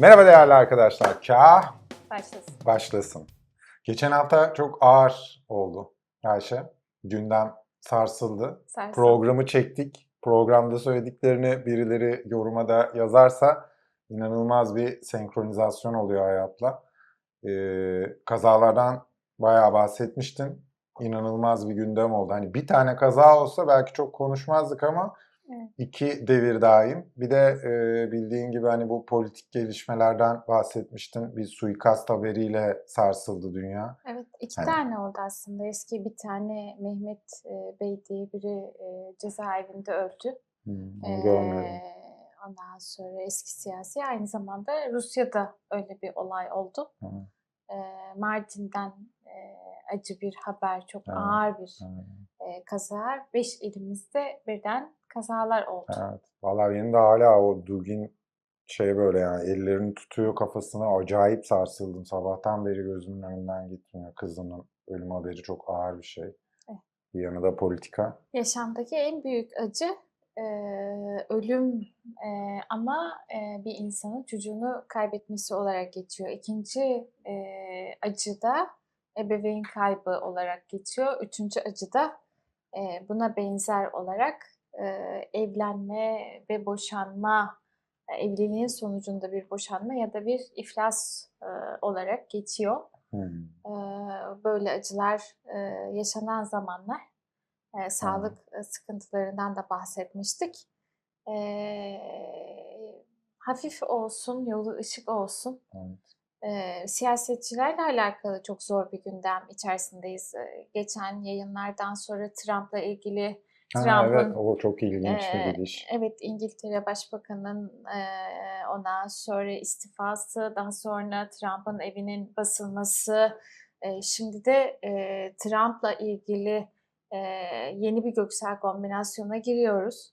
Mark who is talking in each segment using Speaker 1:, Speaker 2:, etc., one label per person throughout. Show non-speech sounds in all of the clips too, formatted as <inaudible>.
Speaker 1: Merhaba değerli arkadaşlar. Kah
Speaker 2: Başlasın.
Speaker 1: başlasın. Geçen hafta çok ağır oldu Ayşe. Gündem sarsıldı.
Speaker 2: Sarsın.
Speaker 1: Programı çektik. Programda söylediklerini birileri yoruma da yazarsa inanılmaz bir senkronizasyon oluyor hayatla. Ee, kazalardan bayağı bahsetmiştin. İnanılmaz bir gündem oldu. Hani bir tane kaza olsa belki çok konuşmazdık ama
Speaker 2: Evet.
Speaker 1: iki devir daim. Bir de e, bildiğin gibi hani bu politik gelişmelerden bahsetmiştin. Bir suikast haberiyle sarsıldı dünya.
Speaker 2: Evet, iki
Speaker 1: Hani-
Speaker 2: tane oldu aslında. Eski bir tane Mehmet e, Bey diye biri e, cezaevinde öldü.
Speaker 1: Hmm, görmedim.
Speaker 2: ondan sonra eski siyasi aynı zamanda Rusya'da öyle bir olay oldu.
Speaker 1: Hı.
Speaker 2: Ee, Mardin'den e, acı bir haber, çok
Speaker 1: Evet,
Speaker 2: ağır bir
Speaker 1: Hı.
Speaker 2: e, kaza. Beş ilimizde birden kazalar oldu.
Speaker 1: Evet. Vallahi benim de hala o Dugin şey böyle yani ellerini tutuyor kafasına acayip sarsıldım. Sabahtan beri gözümün önünden gitmiyor. Kızının ölüm haberi çok ağır bir şey.
Speaker 2: Evet.
Speaker 1: Bir yanı da politika.
Speaker 2: Yaşamdaki en büyük acı e, ölüm e, ama e, bir insanın çocuğunu kaybetmesi olarak geçiyor. İkinci e, acı da ebeveyn kaybı olarak geçiyor. Üçüncü acı da e, buna benzer olarak e, evlenme ve boşanma, evliliğin sonucunda bir boşanma ya da bir iflas e, olarak geçiyor.
Speaker 1: Hmm.
Speaker 2: E, böyle acılar e, yaşanan zamanlar e, sağlık e, sıkıntılarından da bahsetmiştik. E, hafif olsun, yolu ışık olsun.
Speaker 1: Evet.
Speaker 2: E, siyasetçilerle alakalı çok zor bir gündem içerisindeyiz. E, geçen yayınlardan sonra Trump'la ilgili
Speaker 1: Ha, evet o çok ilginç bir gidiş.
Speaker 2: Evet, İngiltere Başbakanı'nın eee, ondan sonra istifası, daha sonra Trump'ın evinin basılması, eee, şimdi de eee, Trump'la ilgili eee, yeni bir göksel kombinasyona giriyoruz.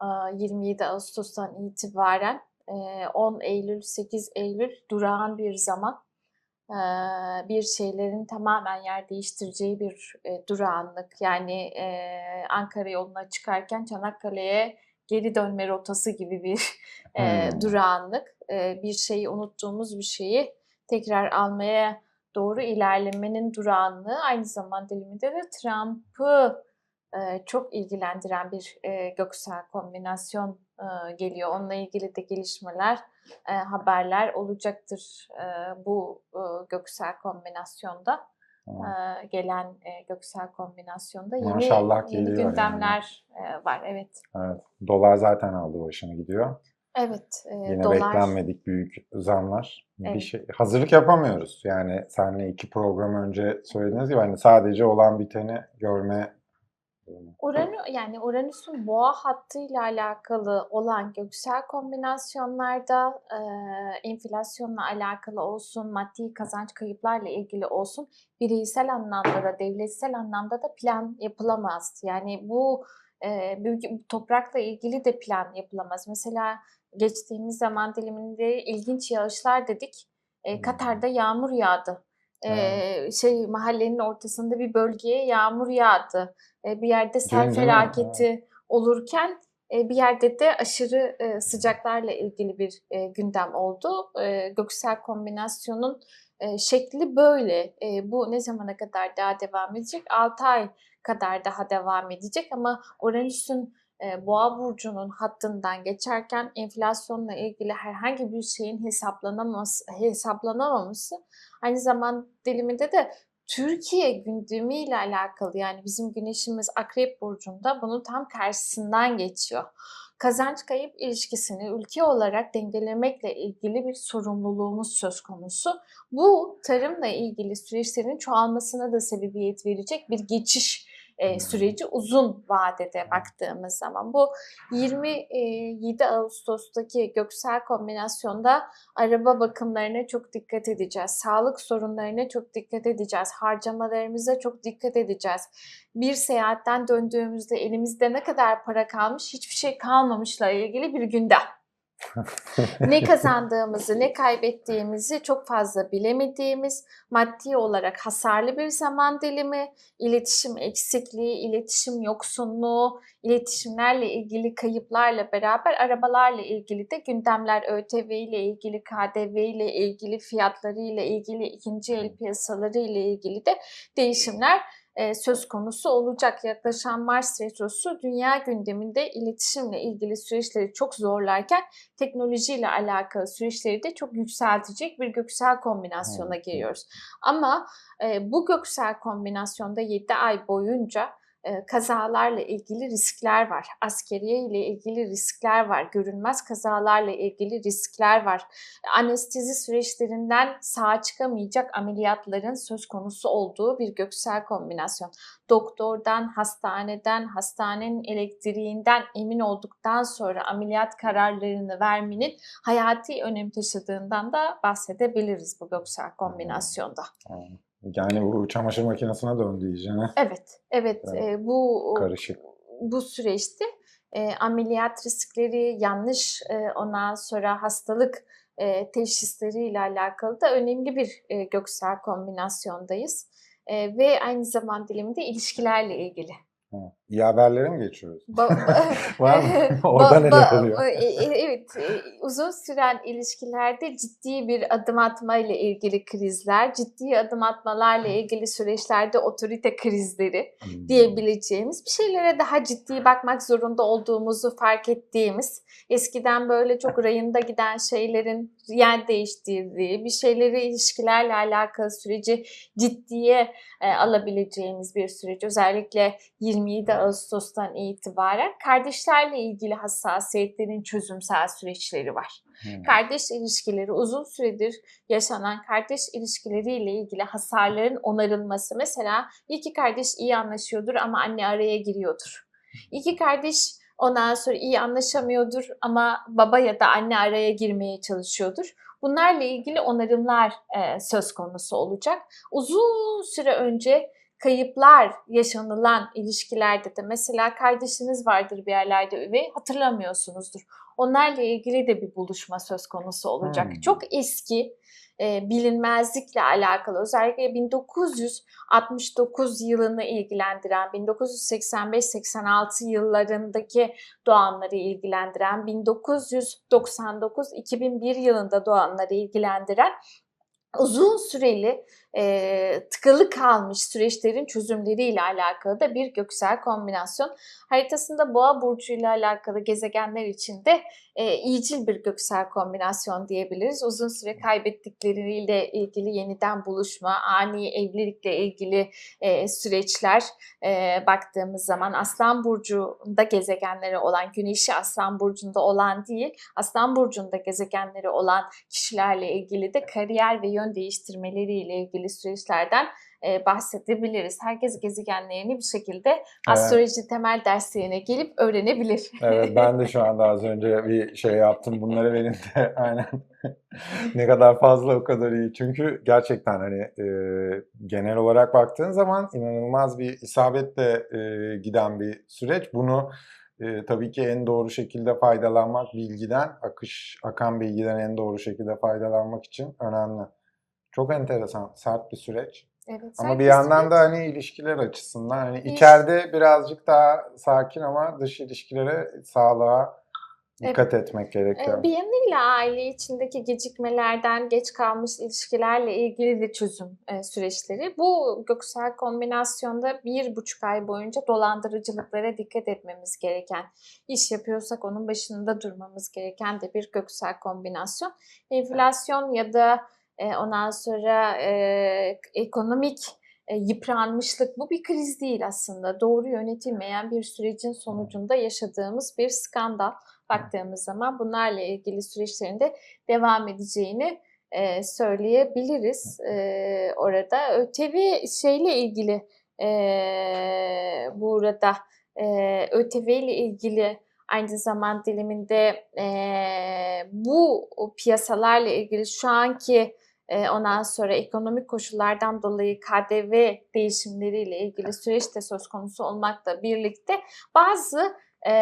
Speaker 2: Aa, 27 Ağustos'tan itibaren eee, 10 Eylül, 8 Eylül durağan bir zaman. Bir şeylerin tamamen yer değiştireceği bir e, durağanlık. Yani Ankara yoluna çıkarken Çanakkale'ye geri dönme rotası gibi bir <laughs>
Speaker 1: Hmm.
Speaker 2: durağanlık. Bir şeyi unuttuğumuz bir şeyi tekrar almaya doğru ilerlemenin durağanlığı. Aynı zaman diliminde de Trump'ı çok ilgilendiren bir göksel kombinasyon geliyor. Onunla ilgili de gelişmeler e, haberler olacaktır e, bu e, göksel kombinasyonda
Speaker 1: Tamam.
Speaker 2: e, gelen e, göksel kombinasyonda yeni
Speaker 1: Maşallah
Speaker 2: yeni
Speaker 1: yani.
Speaker 2: gündemler e, var. Evet.
Speaker 1: Evet. Dolar zaten aldı başını gidiyor.
Speaker 2: Evet. e,
Speaker 1: Yine
Speaker 2: dolar
Speaker 1: beklenmedik büyük zamlar. Bir
Speaker 2: Evet.
Speaker 1: şey hazırlık yapamıyoruz. Yani senle iki program önce söylediğiniz gibi hani sadece olan biteni görme
Speaker 2: Uranüs yani Uranüs'ün boğa hattıyla alakalı olan göksel kombinasyonlarda e, enflasyonla alakalı olsun, maddi kazanç kayıplarla ilgili olsun bireysel anlamda da devletsel anlamda da plan yapılamaz. Yani bu e, toprakla ilgili de plan yapılamaz. Mesela geçtiğimiz zaman diliminde ilginç yağışlar dedik. E. Katar'da yağmur yağdı. E, şey mahallenin ortasında bir bölgeye yağmur yağdı. E, bir yerde sel
Speaker 1: değil mi?
Speaker 2: felaketi olurken e, bir yerde de aşırı e, sıcaklarla ilgili bir e, gündem oldu. E, göksel kombinasyonun e, şekli böyle. E, bu ne zamana kadar daha devam edecek? 6 ay kadar daha devam edecek ama Uranüs'ün Boğa burcunun hattından geçerken enflasyonla ilgili herhangi bir şeyin hesaplanamaması, hesaplanamaması aynı zaman diliminde de Türkiye gündemiyle alakalı yani bizim güneşimiz Akrep Burcu'nda bunun tam tersinden geçiyor. Kazanç kayıp ilişkisini ülke olarak dengelemekle ilgili bir sorumluluğumuz söz konusu. Bu tarımla ilgili süreçlerin çoğalmasına da sebebiyet verecek bir geçiş e, süreci uzun vadede baktığımız zaman. Bu 27 Ağustos'taki göksel kombinasyonda araba bakımlarına çok dikkat edeceğiz. Sağlık sorunlarına çok dikkat edeceğiz. Harcamalarımıza çok dikkat edeceğiz. Bir seyahatten döndüğümüzde elimizde ne kadar para kalmış, hiçbir şey kalmamışla ilgili bir gündem. Ne <laughs> kazandığımızı, ne kaybettiğimizi çok fazla bilemediğimiz, maddi olarak hasarlı bir zaman dilimi, iletişim eksikliği, iletişim yoksunluğu, iletişimlerle ilgili kayıplarla beraber arabalarla ilgili de gündemler ÖTV ile ilgili, KDV ile ilgili, fiyatları ile ilgili, ikinci el piyasaları ile ilgili de değişimler söz konusu olacak. Yaklaşan Mars Retrosu dünya gündeminde iletişimle ilgili süreçleri çok zorlarken teknolojiyle alakalı süreçleri de çok yükseltecek bir göksel kombinasyona giriyoruz. Ama e, bu göksel kombinasyonda 7 ay boyunca e, kazalarla ilgili riskler var. Askeriye ile ilgili riskler var. Görünmez kazalarla ilgili riskler var. Anestezi süreçlerinden sağ çıkamayacak ameliyatların söz konusu olduğu bir göksel kombinasyon. Doktordan, hastaneden, hastanenin elektriğinden emin olduktan sonra ameliyat kararlarını vermenin hayati önem taşıdığından da bahsedebiliriz bu göksel kombinasyonda.
Speaker 1: Yani bu çamaşır makinesine döndü iyice.
Speaker 2: Evet, evet.
Speaker 1: Evet.
Speaker 2: e, bu
Speaker 1: Karışık.
Speaker 2: bu süreçte e, ameliyat riskleri, yanlış e, ondan sonra hastalık e, teşhisleriyle alakalı da önemli bir e, göksel kombinasyondayız. E, ve aynı zaman diliminde ilişkilerle ilgili.
Speaker 1: Ha. İyi haberlere mi geçiyoruz? <laughs> Var mı? <laughs> Orada
Speaker 2: ba-
Speaker 1: neler oluyor?
Speaker 2: e, e, Evet, e, uzun süren ilişkilerde ciddi bir adım atma ile ilgili krizler, ciddi adım atmalarla ilgili süreçlerde otorite krizleri,
Speaker 1: Hmm.
Speaker 2: diyebileceğimiz bir şeylere daha ciddi bakmak zorunda olduğumuzu fark ettiğimiz, eskiden böyle çok <laughs> rayında giden şeylerin yer değiştirdiği, bir şeyleri ilişkilerle alakalı süreci ciddiye e, alabileceğimiz bir süreç. Özellikle 27 Ağustos'tan itibaren kardeşlerle ilgili hassasiyetlerin çözümsel süreçleri var.
Speaker 1: Hmm.
Speaker 2: Kardeş ilişkileri uzun süredir yaşanan kardeş ilişkileriyle ilgili hasarların onarılması. Mesela iki kardeş iyi anlaşıyordur ama anne araya giriyordur. İki kardeş ondan sonra iyi anlaşamıyordur ama baba ya da anne araya girmeye çalışıyordur. Bunlarla ilgili onarımlar e, söz konusu olacak. Uzun süre önce kayıplar yaşanılan ilişkilerde de mesela kardeşiniz vardır bir yerlerde ve hatırlamıyorsunuzdur. Onlarla ilgili de bir buluşma söz konusu olacak.
Speaker 1: Hmm.
Speaker 2: Çok eski e, bilinmezlikle alakalı özellikle 1969 yılını ilgilendiren, 1985-86 yıllarındaki doğanları ilgilendiren, 1999-2001 yılında doğanları ilgilendiren uzun süreli e, tıkalı kalmış süreçlerin çözümleriyle alakalı da bir göksel kombinasyon. Haritasında boğa burcuyla alakalı gezegenler için de e, iyicil bir göksel kombinasyon diyebiliriz. Uzun süre kaybettikleriyle ilgili yeniden buluşma, ani evlilikle ilgili e, süreçler e, baktığımız zaman Aslan Burcu'nda gezegenleri olan, Güneşi Aslan Burcu'nda olan değil, Aslan Burcu'nda gezegenleri olan kişilerle ilgili de kariyer ve yön değiştirmeleriyle ilgili süreçlerden e, bahsedebiliriz. Herkes gezegenlerini bir şekilde astroloji temel derslerine gelip öğrenebilir.
Speaker 1: Evet ben de şu anda az önce bir şey yaptım. Bunları benim de <laughs> aynen ne kadar fazla o kadar iyi. Çünkü gerçekten hani e, genel olarak baktığın zaman inanılmaz bir isabetle e, giden bir süreç. Bunu e, tabii ki en doğru şekilde faydalanmak bilgiden, akış akan bilgiden en doğru şekilde faydalanmak için önemli. Çok enteresan, sert bir süreç.
Speaker 2: Evet,
Speaker 1: Ama bir yandan
Speaker 2: süreç.
Speaker 1: da hani ilişkiler açısından hani içeride birazcık daha sakin ama dış ilişkilere, sağlığa dikkat etmek gerekiyor.
Speaker 2: Ee, Bir yanıyla aile içindeki gecikmelerden, geç kalmış ilişkilerle ilgili de çözüm e, süreçleri. Bu göksel kombinasyonda bir buçuk ay boyunca dolandırıcılıklara dikkat etmemiz gereken, iş yapıyorsak onun başında durmamız gereken de bir göksel kombinasyon. Enflasyon ya da ondan sonra e, ekonomik e, yıpranmışlık bu bir kriz değil aslında. Doğru yönetilmeyen bir sürecin sonucunda yaşadığımız bir skandal baktığımız zaman bunlarla ilgili süreçlerin de devam edeceğini e, söyleyebiliriz e, orada. ÖTV şeyle ilgili e, burada e, ÖTV ile ilgili aynı zaman diliminde e, bu piyasalarla ilgili şu anki e, ondan sonra ekonomik koşullardan dolayı KDV değişimleriyle ilgili süreç de söz konusu olmakla birlikte bazı e,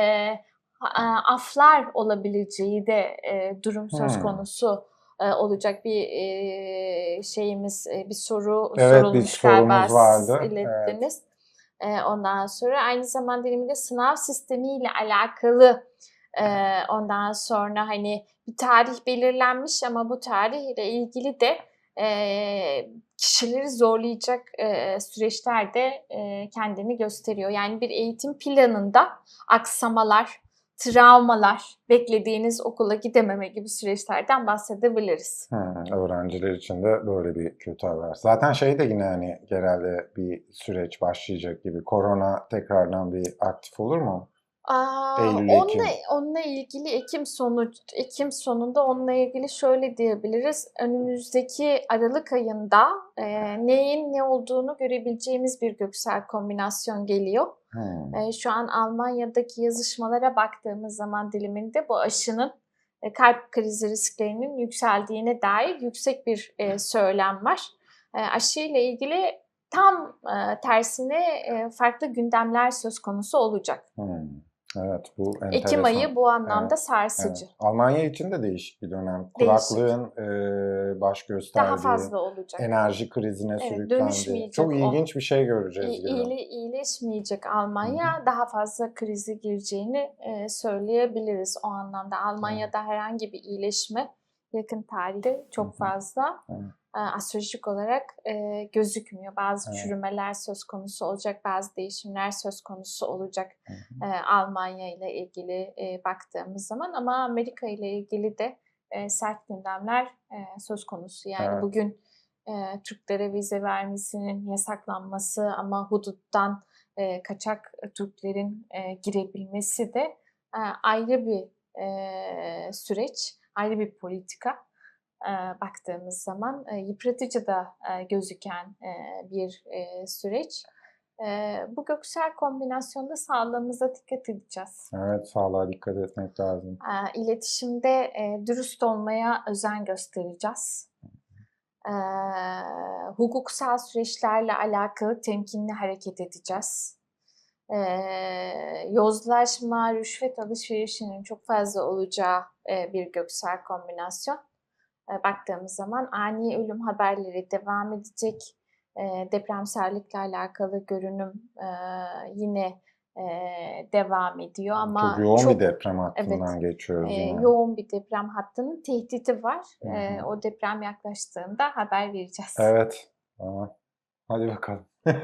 Speaker 2: aflar olabileceği de e, durum söz
Speaker 1: Hmm.
Speaker 2: konusu e, olacak bir e, şeyimiz, e, bir soru
Speaker 1: Evet, bir
Speaker 2: sorulmuş galiba
Speaker 1: vardı. Evet.
Speaker 2: ilettiniz. E, ondan sonra aynı zamanda diliminde sınav sistemiyle alakalı ondan sonra hani bir tarih belirlenmiş ama bu tarihle ilgili de kişileri zorlayacak e, kendini gösteriyor. Yani bir eğitim planında aksamalar, travmalar, beklediğiniz okula gidememe gibi süreçlerden bahsedebiliriz.
Speaker 1: Hmm, öğrenciler için de böyle bir kötü haber. Zaten şey de yine hani genelde bir süreç başlayacak gibi. Korona tekrardan bir aktif olur mu?
Speaker 2: Aa,
Speaker 1: Eylül,
Speaker 2: onunla,
Speaker 1: Ekim.
Speaker 2: onunla ilgili Ekim sonu Ekim sonunda onunla ilgili şöyle diyebiliriz. Önümüzdeki Aralık ayında e, neyin ne olduğunu görebileceğimiz bir göksel kombinasyon geliyor.
Speaker 1: Hmm.
Speaker 2: E, şu an Almanya'daki yazışmalara baktığımız zaman diliminde bu aşının e, kalp krizi risklerinin yükseldiğine dair yüksek bir e, söylem var. E, aşı ile ilgili tam e, tersine e, farklı gündemler söz konusu olacak.
Speaker 1: Hmm. Evet bu enteresan.
Speaker 2: Ekim ayı bu anlamda
Speaker 1: Evet,
Speaker 2: sarsıcı.
Speaker 1: Evet. Almanya için de değişik bir dönem.
Speaker 2: Değişik.
Speaker 1: Kuraklığın e, baş gösterdiği,
Speaker 2: Daha fazla olacak.
Speaker 1: enerji krizine
Speaker 2: Evet,
Speaker 1: sürüklendiği. Çok
Speaker 2: o.
Speaker 1: ilginç bir şey göreceğiz.
Speaker 2: İyi,
Speaker 1: gibi.
Speaker 2: iyile- iyileşmeyecek Almanya daha fazla krize gireceğini e, söyleyebiliriz o anlamda. Almanya'da herhangi bir iyileşme yakın tarihte çok fazla
Speaker 1: Evet.
Speaker 2: E, astrolojik olarak e, gözükmüyor. Bazı
Speaker 1: Evet.
Speaker 2: çürümeler söz konusu olacak, bazı değişimler söz konusu olacak
Speaker 1: Hı hı.
Speaker 2: e, Almanya ile ilgili e, baktığımız zaman ama Amerika ile ilgili de e, sert gündemler e, söz konusu. Yani
Speaker 1: Evet.
Speaker 2: bugün e, Türklere vize vermesinin yasaklanması ama huduttan e, kaçak Türklerin e, girebilmesi de e, ayrı bir e, süreç, ayrı bir politika. E, baktığımız zaman e, yıpratıcı da e, gözüken bir süreç. Bu göksel kombinasyonda sağlığımıza dikkat edeceğiz.
Speaker 1: Evet sağlığa dikkat etmek lazım.
Speaker 2: İletişimde dürüst olmaya özen göstereceğiz. Hukuksal süreçlerle alakalı temkinli hareket edeceğiz. Yozlaşma, rüşvet alışverişinin çok fazla olacağı bir göksel kombinasyon. E, baktığımız zaman ani ölüm haberleri devam edecek. E, depremsellikle alakalı görünüm e, yine devam ediyor ama
Speaker 1: çok yoğun
Speaker 2: çok
Speaker 1: bir deprem hattından
Speaker 2: evet,
Speaker 1: geçiyoruz
Speaker 2: e,
Speaker 1: yine.
Speaker 2: yoğun bir deprem hattının tehdidi var.
Speaker 1: Hı
Speaker 2: E,
Speaker 1: hı.
Speaker 2: o deprem yaklaştığında haber vereceğiz.
Speaker 1: Evet. Tamam. Hadi bakalım. <laughs>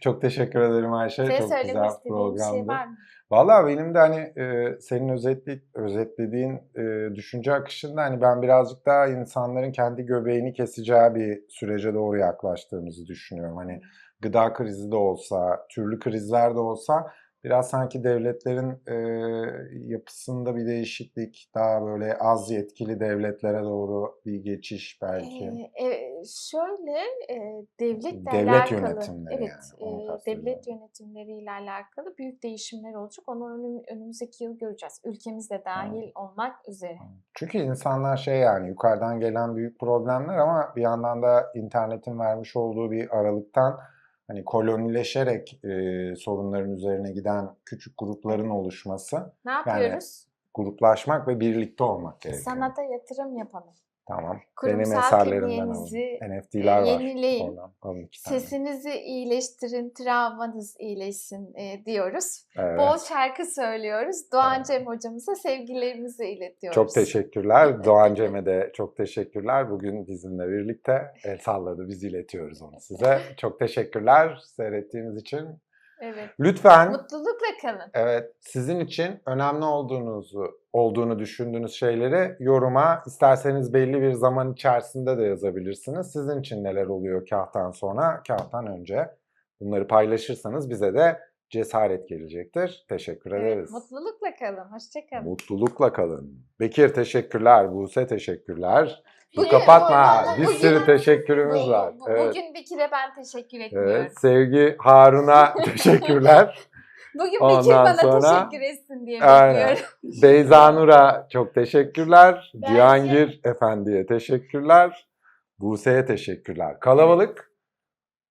Speaker 1: çok teşekkür ederim Ayşe.
Speaker 2: Senin
Speaker 1: çok güzel
Speaker 2: bir
Speaker 1: programdı.
Speaker 2: şey var mı?
Speaker 1: Valla benim de hani e, senin özetli, özetlediğin e, düşünce akışında hani ben birazcık daha insanların kendi göbeğini keseceği bir sürece doğru yaklaştığımızı düşünüyorum. Hani gıda krizi de olsa, türlü krizler de olsa biraz sanki devletlerin e, yapısında bir değişiklik, daha böyle az yetkili devletlere doğru bir geçiş belki.
Speaker 2: Ee, e, şöyle e, devletle
Speaker 1: Devlet
Speaker 2: alakalı,
Speaker 1: yönetimleri
Speaker 2: evet,
Speaker 1: yani,
Speaker 2: e, devlet yönetimleriyle alakalı büyük değişimler olacak. Onu önüm, önümüzdeki yıl göreceğiz. Ülkemiz de dahil olmak üzere.
Speaker 1: Çünkü insanlar şey yani yukarıdan gelen büyük problemler ama bir yandan da internetin vermiş olduğu bir aralıktan hani kolonileşerek e, sorunların üzerine giden küçük grupların oluşması,
Speaker 2: Ne yapıyoruz?
Speaker 1: gruplaşmak ve birlikte olmak gerekiyor.
Speaker 2: Sanata yatırım yapalım.
Speaker 1: Tamam. Benim
Speaker 2: Kurumsal
Speaker 1: eserlerimden
Speaker 2: kimliğinizi
Speaker 1: alın. NFT'ler var.
Speaker 2: yenileyin.
Speaker 1: Oradan alın iki tane.
Speaker 2: Sesinizi iyileştirin, travmanız iyileşsin e, diyoruz.
Speaker 1: Evet.
Speaker 2: Bol şarkı söylüyoruz. Doğan
Speaker 1: Evet.
Speaker 2: Cem hocamıza sevgilerimizi iletiyoruz.
Speaker 1: Çok teşekkürler. Doğan Cem'e de çok teşekkürler. Bugün bizimle birlikte el salladı. Biz iletiyoruz onu size. Çok teşekkürler seyrettiğiniz için.
Speaker 2: Evet.
Speaker 1: Lütfen
Speaker 2: Mutlulukla kalın.
Speaker 1: evet sizin için önemli olduğunuzu olduğunu düşündüğünüz şeyleri yoruma isterseniz belli bir zaman içerisinde de yazabilirsiniz. Sizin için neler oluyor kahtan sonra, kahtan önce bunları paylaşırsanız bize de cesaret gelecektir. Teşekkür
Speaker 2: Evet,
Speaker 1: ederiz.
Speaker 2: mutlulukla kalın. Hoşçakalın.
Speaker 1: Mutlulukla kalın. Bekir teşekkürler, Buse teşekkürler. Kapatma.
Speaker 2: bu- bu-
Speaker 1: Bir
Speaker 2: bugün-
Speaker 1: sürü teşekkürümüz
Speaker 2: Bu-
Speaker 1: var.
Speaker 2: bu-
Speaker 1: Evet.
Speaker 2: Bugün Bekir'e ben teşekkür etmiyorum.
Speaker 1: Evet, sevgi Harun'a <laughs> teşekkürler.
Speaker 2: Bugün
Speaker 1: Ondan
Speaker 2: Bekir bana
Speaker 1: sonra-
Speaker 2: teşekkür etsin diye
Speaker 1: Aynen.
Speaker 2: bekliyorum.
Speaker 1: Beyza Nur'a çok teşekkürler.
Speaker 2: Bence-
Speaker 1: Cihangir Efendi'ye teşekkürler. Buse'ye teşekkürler. Kalabalık,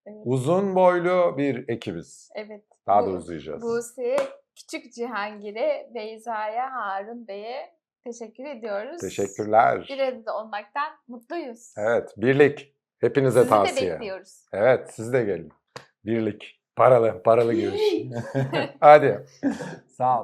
Speaker 2: Evet.
Speaker 1: uzun boylu bir ekibiz.
Speaker 2: Evet.
Speaker 1: Daha
Speaker 2: Bu-
Speaker 1: da uzayacağız.
Speaker 2: Buse'ye Küçük Cihangir'e, Beyza'ya, Harun Bey'e teşekkür ediyoruz.
Speaker 1: Teşekkürler.
Speaker 2: Bir arada olmaktan mutluyuz.
Speaker 1: Evet, birlik. Hepinize
Speaker 2: Sizi
Speaker 1: tavsiye.
Speaker 2: de bekliyoruz.
Speaker 1: Evet, siz de gelin. Birlik. Paralı, paralı <laughs> giriş. <laughs> Hadi. <laughs> Sağ ol.